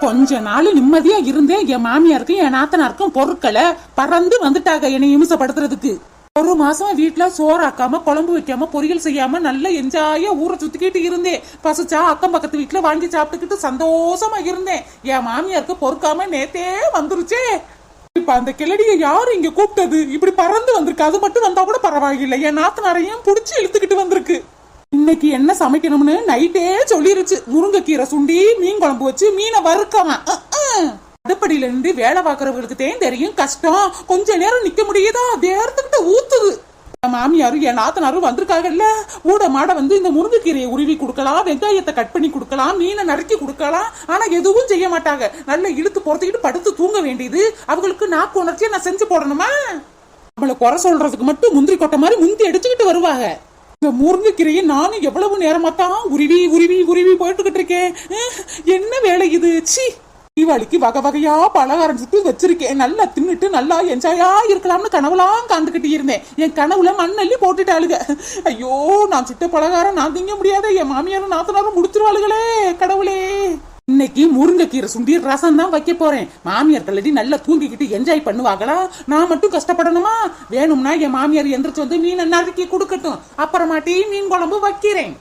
கொஞ்ச நாள் நிம்மதியா இருந்தேன் என் மாமியாருக்கும் என் நாத்தனாருக்கும் பொருட்களை பறந்து வந்துட்டாங்க என்னை இமிசப்படுத்துறதுக்கு. ஒரு மாசம் வீட்டுல சோறாக்காம குழம்பு வைக்காம பொரியல் செய்யாம நல்ல என்ஜாயா ஊரை சுத்திக்கிட்டு இருந்தேன். பசிச்சா அக்கம் பக்கத்து வீட்டுல வாங்கி சாப்பிட்டுக்கிட்டு சந்தோஷமா இருந்தேன். என் மாமியாருக்கு பொறுக்காம நேத்தே வந்துருச்சே. இப்ப அந்த கிளடிய யாரு இங்க கூப்பிட்டது? இப்படி பறந்து வந்திருக்கு. அது மட்டும் வந்தா கூட பரவாயில்லை. என் நாத்தனாரையும் புடிச்சு இழுத்துக்கிட்டு வந்திருக்கு. இன்னைக்கு என்ன சமைக்கணும்னு நைட்டே சொல்லிருச்சு. முருங்கைக்கீரை சுண்டி மீன் குழம்பு வச்சு மீனை வறுக்கவன் அடுப்படியில இருந்து வேலை பார்க்கறவங்களுக்கு தேன் தெரியும். கஷ்டம். கொஞ்ச நேரம் நிக்க முடியுதா? தேர்த்துக்கிட்ட ஊத்துது. என் மாமியாரும் என் நாத்தனாரும் வந்திருக்காங்கல்ல. ஊட மாட வந்து இந்த முருங்கைக்கீரையை உருவி கொடுக்கலாம் வெங்காயத்தை கட் பண்ணி கொடுக்கலாம் மீனை நறுக்கி கொடுக்கலாம். ஆனா எதுவும் செய்ய மாட்டாங்க. நல்ல இழுத்து பொறுத்துக்கிட்டு படுத்து தூங்க வேண்டியது. அவங்களுக்கு நாக்கு உணர்ச்சியை நான் செஞ்சு போடணுமா? அவளை குறை சொல்றதுக்கு மட்டும் முந்திரி கொட்டை மாதிரி முந்தி அடிச்சுக்கிட்டு வருவாங்க. இந்த முருங்கைக்கீரையை நானும் எவ்வளவு நேரமா தான் உருவி உருவி உருவி போயிட்டுக்கிட்டு இருக்கேன். என்ன வேலை இது? சி. தீபாவளிக்கு வகை வகையா பலகாரம் சுட்டு வச்சிருக்கேன். நல்லா தின்னுட்டு நல்லா என்ஜாயா இருக்கலாம்னு கனவுலாம் காந்துக்கிட்டு இருந்தேன். என் கனவுல மண்ணள்ளி போட்டுட்டாளுங்க ஐயோ நான் சுட்ட பலகாரம் நான் திங்க முடியாத என் மாமியாரும் நாத்தனாரும் முடிச்சிருவாளுகளே கடவுளே. இன்னைக்கு முருங்கைக்கீரை சுண்டி ரசம் தான் வைக்க போறேன். மாமியார் கல்லடி நல்லா தூங்கிக்கிட்டு என்ஜாய் பண்ணுவாங்களா? நான் மட்டும் கஷ்டப்படணுமா? வேணும்னா என் மாமியார் எந்திரிச்சு வந்து மீனை நறுக்கி கொடுக்கட்டும். அப்புறமாட்டி மீன் குழம்பு வைக்கிறேன்.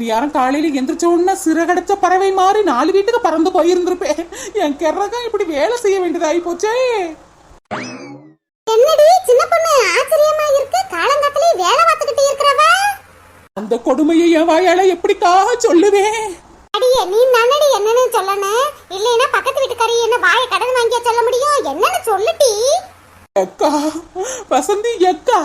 நீ யாரும் காலையில எந்திரிச்ச உடனே சிறகடைச்ச பறவை மாதிரி நாலு வீட்டுக்கு பறந்து போயிருந்திருப்பேன். என் கிறகம் இப்படி வேலை செய்ய வேண்டியதாகி போச்சே. என்னடி சின்ன பொண்ணு ஆச்சரியமா இருக்கு. காலங்காத்திலே வேலை பார்த்துக்கிட்டு இருக்கிறவ? அந்த கொடுமையை என் வாயால எப்படிக்கா சொல்லுவேன்? அடியே நீ நன்னடி என்னன்னு சொல்லணும் இல்லைன்னா பக்கத்து வீட்டுக்காரி என்ன வாயை கடன் வாங்கியா சொல்ல முடியும்? என்னன்னு சொல்லுட்டி அக்கா வசந்தி அக்கா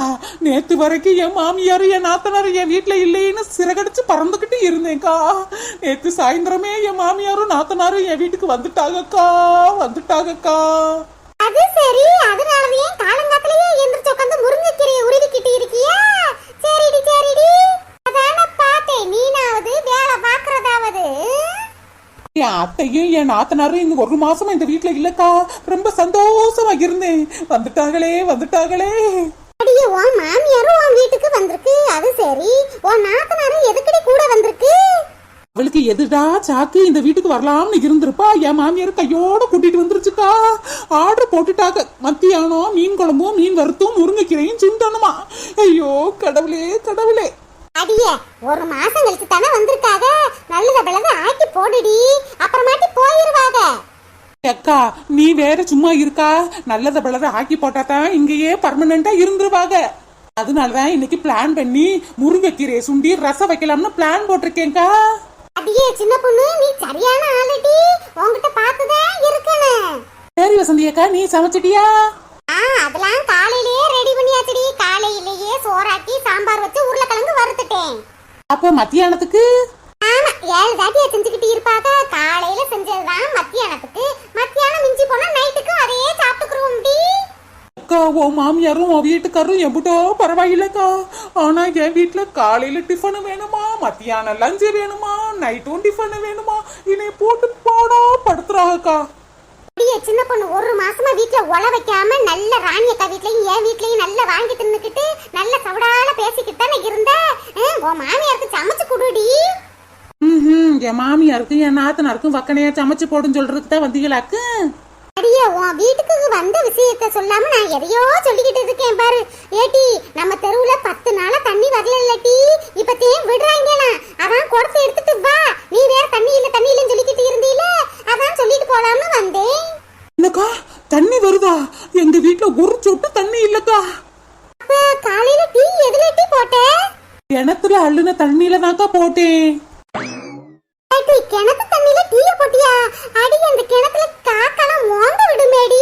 நேத்து வரைக்கும் என் மாமியார் என் நாத்தனார் என் வீட்ல இல்லைன்னு சிறகடிச்சு பறந்துகிட்டு இருந்தேன்க்கா. நேத்து சாயந்தரமே என் மாமியாரும் நாத்தனாரும் என் வீட்டுக்கு வந்துட்டாங்கக்கா வந்துட்டாங்கக்கா. அது சரி அதனாலவே காலங்காத்திலேயே எந்திரிச்சு உட்காந்து முருங்கைக்கீரையை உருவிக்கிட்டு இருக்கியா சரிடி சரிடி. அதான பார்த்தேன் நீனாவது வேலை பார்க்கறதாவது என் அத்தையும் என் நாத்தனாரும் இந்த ஒரு மாசமா இந்த வீட்ல இல்லக்கா. ரொம்ப சந்தோஷமா இருந்தேன். வந்துட்டாங்களே வந்துட்டாங்களே அடியே உன் மாமியாரும் உன் வீட்டுக்கு வந்திருக்கு. அது சரி. உன் நாத்தனாரும் எதுக்கடி கூட வந்திருக்கு? அவளுக்கு எதுடா சாக்கு? இந்த வீட்டுக்கு வரலாம்னு இருந்திருப்பா. என் மாமியார் கையோட கூட்டிட்டு வந்துருச்சுக்கா. ஆர்டர் போட்டுட்டாங்க. மத்தியானம் மீன் குழம்பும் மீன் வறுத்தும் முருங்கைக்கீரையும் சிந்தணுமா ஐயோ கடவுளே கடவுளே. அடியே ஒரு மாசம் கழிச்சு தானே வந்திருக்காக. நல்லத போடுடி அப்புறமாட்டி போயிருவாங்க அக்கா நீ வேற சும்மா இருக்கா? நல்லத பலத ஆக்கி போட்டா தான் இங்கேயே பர்மனண்டா இருந்துருவாங்க அதனாலதான் இன்னைக்கு பிளான் பண்ணி முருங்கைக்கீரையை சுண்டி ரசம் வைக்கலாம்னு பிளான் போட்டிருக்கேன்க்கா. அடியே சின்ன பொண்ணு நீ சரியான ஆளுடி. உன்கிட்ட பார்த்துதான் இருக்கணும். சரி வசந்தி அக்கா நீ சமைச்சிட்டியா? ஆ அதெல்லாம் காலையிலேயே ரெடி பண்ணியாச்சுடி. காலையிலேயே சோறாக்கி சாம்பார் வச்சு உருளைக்கிழங்கு வறுத்துட்டேன். அப்போ மத்தியானத்துக்கு ஆமா ஏழு தாட்டிய செஞ்சுக்கிட்டு இருப்பாங்க காலையில செஞ்சதுதான் மத்தியானத்துக்கு மத்தியானம் மிஞ்சி போனா நைட்டுக்கு அதையே சாப்பிட்டுக்குருவோம் டி உன் மாமியாரும் உன் வீட்டுக்காரரும் எம்பிட்டோ பரவாயில்லக்கா. ஆனா என் வீட்டுல காலையில டிஃபனு வேணுமா? மத்தியானம் லஞ்சு வேணுமா? நைட்டும் டிஃபனு வேணுமா? என்னை போட்டு பாடா படுத்துறாங்கக்கா. அப்படியே சின்ன பொண்ணு ஒரு மாசமா வீட்ல ஒல வைக்காம நல்ல ராணியக்கா வீட்லயும் என் வீட்லயும் நல்லா வாங்கி தின்னுக்கிட்டு நல்ல சவடால பேசிக்கிட்டு தானே இருந்த? உன் மாமியாருக்கு சமைச்சு குடுடி. ம்ஹும், என் மாமியாருக்கும் என் நாத்தனாருக்கும் வக்கனையா சமைச்சு போடுன்னு சொல்றதுக்கு தான் வந்தீங்களாக்கு? அடியே உன் வீட்டுக்கு வந்த விஷயத்த சொல்லாம நான் எதையோ சொல்லிக்கிட்டு இருக்கேன் பாரு. ஏட்டி நம்ம தெருவுல பத்து நாளா தண்ணி வரல இல்லட்டி இப்பத்தையும் விடுறாங்களாம் அதான் குடத்தை எடுத்துட்டு வா நீ வேற தண்ணி இல்ல தண்ணி இல்லன்னு சொல்லிக்கிட்டு இருந்தீல அதான் சொல்லிட்டு போலாம்னு வந்தேன் என்னக்கா தண்ணி வருதா எங்க வீட்டுல ஒரு சொட்டு தண்ணி இல்லக்கா அப்ப காலையில டீ எதுல டீ போட்ட கிணத்துல அள்ளுன தண்ணியில தான்க்கா போட்டேன் ஏட்டி கிணத்து தண்ணியில டீய போட்டியா அடி அந்த கிணத்துல காக்கெல்லாம் மோந்த விடுமேடி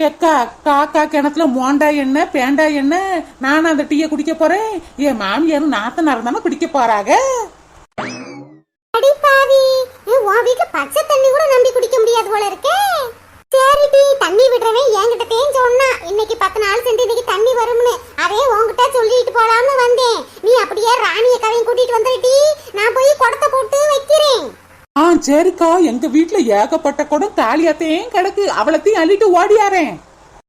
ஏக்கா காக்கா கிணத்துல மோண்டா என்ன பேண்டா என்ன நானும் அந்த டீயை குடிக்க போறேன். என் மாமியாரும் நாத்தனாரும் தானே குடிக்க போறாங்க. பச்சை தண்ணி கூட நம்பி குடிக்க முடியாது போல இருக்கே. சரிடி தண்ணி விடுறவன் என்கிட்ட தேன் சொன்னா இன்னைக்கு பத்து நாள் சென்று இன்னைக்கு தண்ணி வரும்னு. அதே உன்கிட்ட சொல்லிட்டு போலாம்னு வந்தேன். நீ அப்படியே ராணிய கதையும் கூட்டிட்டு வந்துருடி நான் போய் குடத்தை போட்டு வைக்கிறேன். ஆ சரிக்கா. எங்க வீட்டுல ஏகப்பட்ட குடம் காலியாத்தையும் கிடக்கு. அவளத்தையும் அள்ளிட்டு ஓடியாரேன்.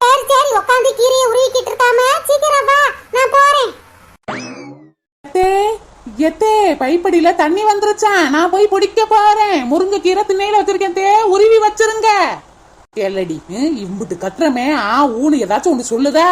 சரி சரி உட்காந்து கீரைய உருவிக்கிட்டு இருக்காம சீக்கிரம் வா நான் போறேன். எத்தே பைப்படியில தண்ணி வந்துருச்சான் நான் போய் பிடிக்க போறேன். முருங்கை கீரை திண்ணையில வச்சிருக்கேன் தே உருவி வச்சிருங்க. கேளடி இம்புட்டு கத்துறமே ஆ ஊனு ஏதாச்சும் ஒன்று சொல்லுதா?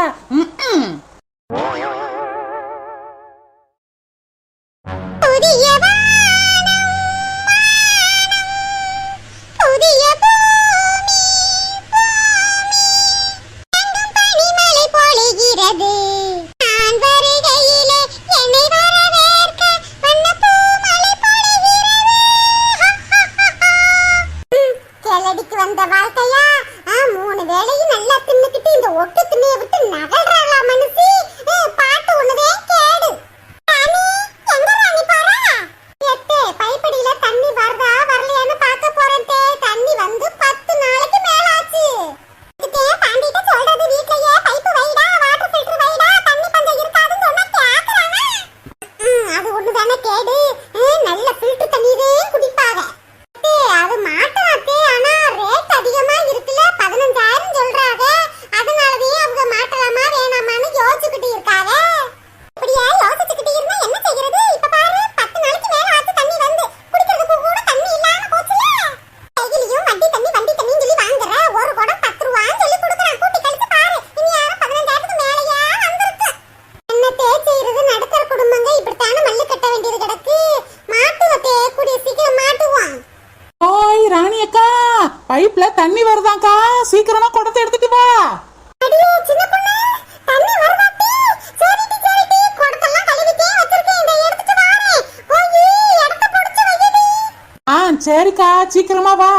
சரிக்கா சீக்கிரமா வா.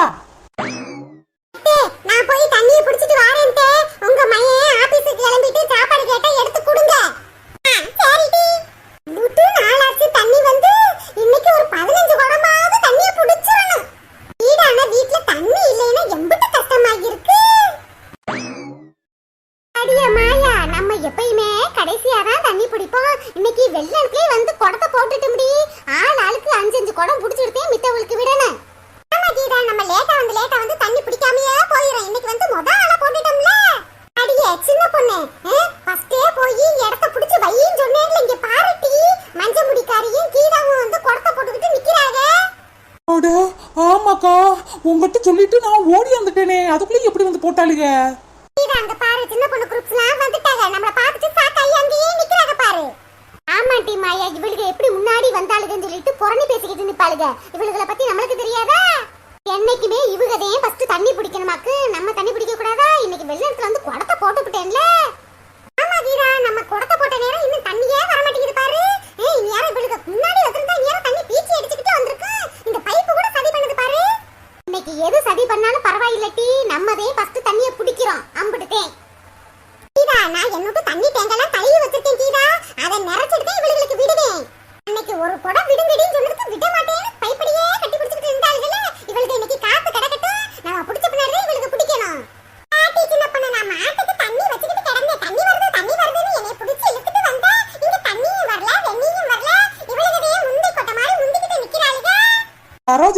அட ஆமாக்கா. உங்ககிட்ட சொல்லிட்டு நான் ஓடி வந்துட்டேனே. அதுக்குள்ளே எப்படி வந்து போட்டாளுங்க அங்க பாரு சின்ன பொண்ணு குரூப்ஸ்லாம் வந்துட்டாங்க. நம்மள பார்த்துட்டு சாக்காயி அங்கேயே நிக்கிறாங்க பாரு. ஆமா டி மாயா எப்படி முன்னாடி வந்தாளுங்கன்னு சொல்லிட்டு புறணி பேசிக்கிட்டு நிப்பாளுங்க இவளுகளை பத்தி நம்மளுக்கு தெரியாதா? என்னைக்குமே இவகதையும் ஃபர்ஸ்ட் தண்ணி பிடிக்கணுமாக்கு. நம்ம தண்ணி பிடிக்க கூடாதா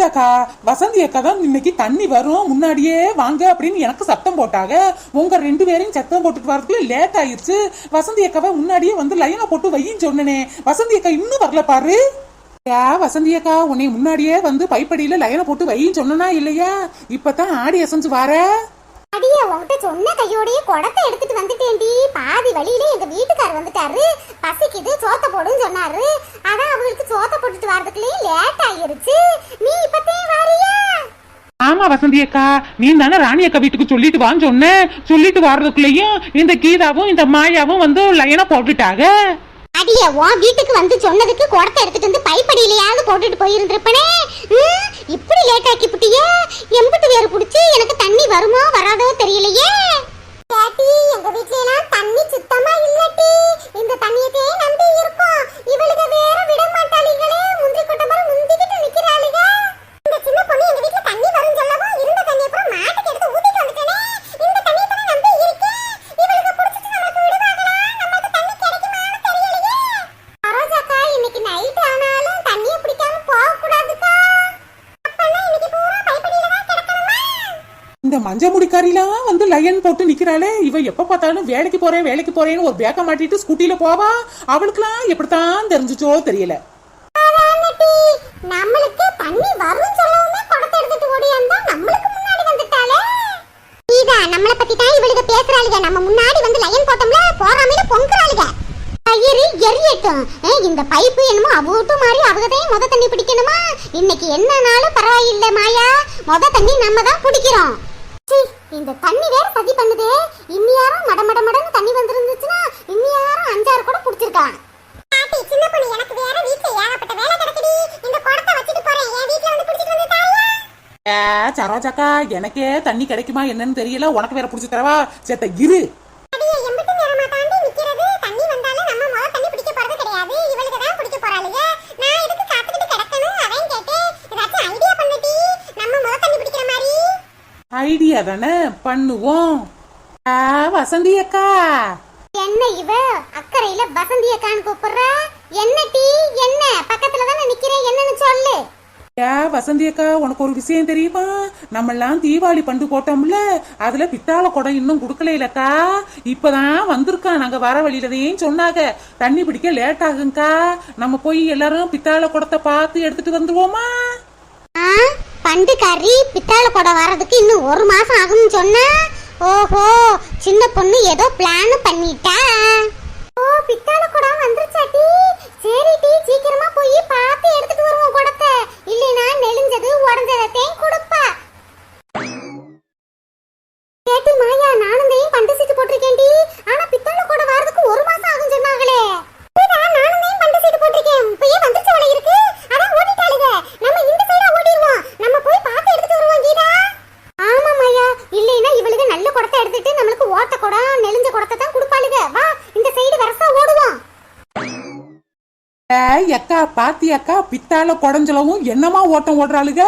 இல்லக்கா வசந்தி அக்கா தான் இன்னைக்கு தண்ணி வரும் முன்னாடியே வாங்க அப்படின்னு எனக்கு சத்தம் போட்டாங்க. உங்க ரெண்டு பேரையும் சத்தம் போட்டுட்டு வரதுக்குள்ள லேட் ஆயிடுச்சு வசந்தி அக்காவை முன்னாடியே வந்து லைனா போட்டு வையின்னு சொன்னனே. வசந்தி அக்கா இன்னும் வரல பாரு. வசந்தி அக்கா உன்னை முன்னாடியே வந்து பைப்படியில லைனை போட்டு வையின்னு சொன்னனா இல்லையா? இப்பதான் ஆடி அசைஞ்சு வார. அடியே உங்ககிட்ட சொன்ன கையோடயே குடத்தை எடுத்துட்டு வந்துட்டேன்டி. பாதி வழியில எங்க வீட்டுக்கார் வந்துட்டாரு. பசிக்குது சோத்த போடுன்னு சொன்னாரு. அதான் அவங்களுக்கு சோத்த போட்டுட்டு வர்றதுக்குள்ளே லேட் ஆயிருச்சு. நீ இப்பத்தே வாரியா ஆமா வசந்தி அக்கா. நீ தானே ராணி அக்கா வீட்டுக்கு சொல்லிட்டு வான்னு சொன்ன சொல்லிட்டு வர்றதுக்குள்ளேயும் இந்த கீதாவும் இந்த மாயாவும் வந்து லைனா போட்டுட்டாங்க. அடியே உன் வீட்டுக்கு வந்து சொன்னதுக்கு குடத்தை எடுத்துட்டு வந்து பைப்படியிலையாவது போட்டுட்டு போயிருந்திருப்பனே. இப்படி லேட் ஆக்கி புட்டியே? எம்புட்டு வேறு பிடிச்சி எனக்கு தண்ணி வருமோ வராதோ தெரியலையே. பாட்டி எங்க வீட்ல தண்ணி சுத்தமா இல்லட்டி. இந்த மஞ்ச முடிக்காரிலாம் வந்து லயன் போட்டு நிக்கிறாளே. இவ எப்ப பார்த்தாலும் வேலைக்கு போறேன் வேலைக்கு போறேன்னு ஒரு பேக்க மாட்டிட்டு ஸ்கூட்டில போவா? அவளுக்குலாம் எப்படித்தான் தெரிஞ்சுச்சோ தெரியல. நம்மளுக்கு தண்ணி வரும் சொல்லவுமே குடத்தை எடுத்துட்டு ஓடியாந்தா நம்மளுக்கு முன்னாடி வந்துட்டாளே. இதா நம்மள பத்தி தான் இவளுக்கு பேசுறாளுங்க. நம்ம முன்னாடி வந்து லயன் போட்டோம்ல போறாமையில பொங்குறாளுங்க. கயிறு எரியட்டும். இந்த பைப்பு என்னமோ அவட்டு மாதிரி அவகதையும் மொத தண்ணி பிடிக்கணுமா? இன்னைக்கு என்னனாலும் பரவாயில்லை மாயா. மொத தண்ணி நம்ம தான் பிடிக்கிறோம். இந்த தண்ணி வேற சதி பண்ணுதே. இன்னியாரும் மட மட மடன்னு தண்ணி வந்திருந்துச்சுன்னா இன்னியாரும் அஞ்சாறு கூட பிடிச்சிருக்கான் சின்ன பொண்ணு எனக்கு வேற வீட்ல ஏகப்பட்ட வேலை கிடக்குடி. இந்த குடத்தை வச்சுட்டு போறேன். என் வீட்ல வந்து பிடிச்சிட்டு வந்து தாரியா ஏ சரோஜாக்கா எனக்கே தண்ணி கிடைக்குமா என்னன்னு தெரியல. உனக்கு வேற புடிச்சு தரவா? சேத்த இரு. ஐடியா தானே? பண்ணுவோம். ஆ, வசந்தி அக்கா என்ன இவ? அக்கறையில வசந்தி அக்கான்னு கூப்பிடுற? என்ன டீ? என்ன? பக்கத்துல தானே நிக்கிறேன் என்னன்னு சொல்லு. ஏ வசந்தி அக்கா உனக்கு ஒரு விஷயம் தெரியுமா? நம்மெல்லாம் தீபாவளி பண்டு போட்டோம்ல அதுல பித்தாள குடம் இன்னும் குடுக்கலைலக்கா இப்பதான் வந்திருக்கான் நாங்க வர வழியிலதையும் சொன்னாங்க. தண்ணி பிடிக்க லேட் ஆகுங்கக்கா நம்ம போய் எல்லாரும் பித்தாள குடத்தை பார்த்து எடுத்துட்டு வந்துருவோமா? ஆ? கறி பித்தாள கொடை வர்றதுக்கு இன்னும் ஒரு மாசம் ஆகும்னு சொன்னா? ஓஹோ சின்ன பொண்ணு ஏதோ பிளான் பண்ணிட்டா ஓ பித்தாள குடம் வந்துருச்சாட்டி சரி டீ சீக்கிரமா போய் பார்த்து எடுத்துட்டு வருவோம் குடத்தை இல்லைனா நெளிஞ்சது உடஞ்சதத்தையும் கொடுப்பா கேட்டு மாயா நானும் தையும் பண்டு சீட்டு போட்டிருக்கேன் டி ஆனா பித்தாள குடம் வர்றதுக்கு ஒரு மாசம் ஆகும் சொன்னாங்களே நானும் தையும் பண்டு சீட்டு போட்டிருக்கேன் இப்பயே வந்துச்சு போல இருக்கு அதான் ஓடிட்டாளுங்க நம்ம இந்த சைடா ஓடிடுவோம் நம்ம போய் பார்த்து எடுத்துட்டு வருவோம் கீதா ஆமா மாயா இல்லைன்னா இவளுக்கு நல்ல குடத்தை எடுத்துட்டு நம்மளுக்கு ஓட்ட குடம் நெளிஞ்ச குடத்தை தான் கொடுப்பாளுங்க வா இந்த சைடு வரசா ஓடுவோம் பாத்தியாக்கா? அக்கா பாத்தி குடஞ்சலவும் என்னமா ஓட்டம் ஓடுறாளுக?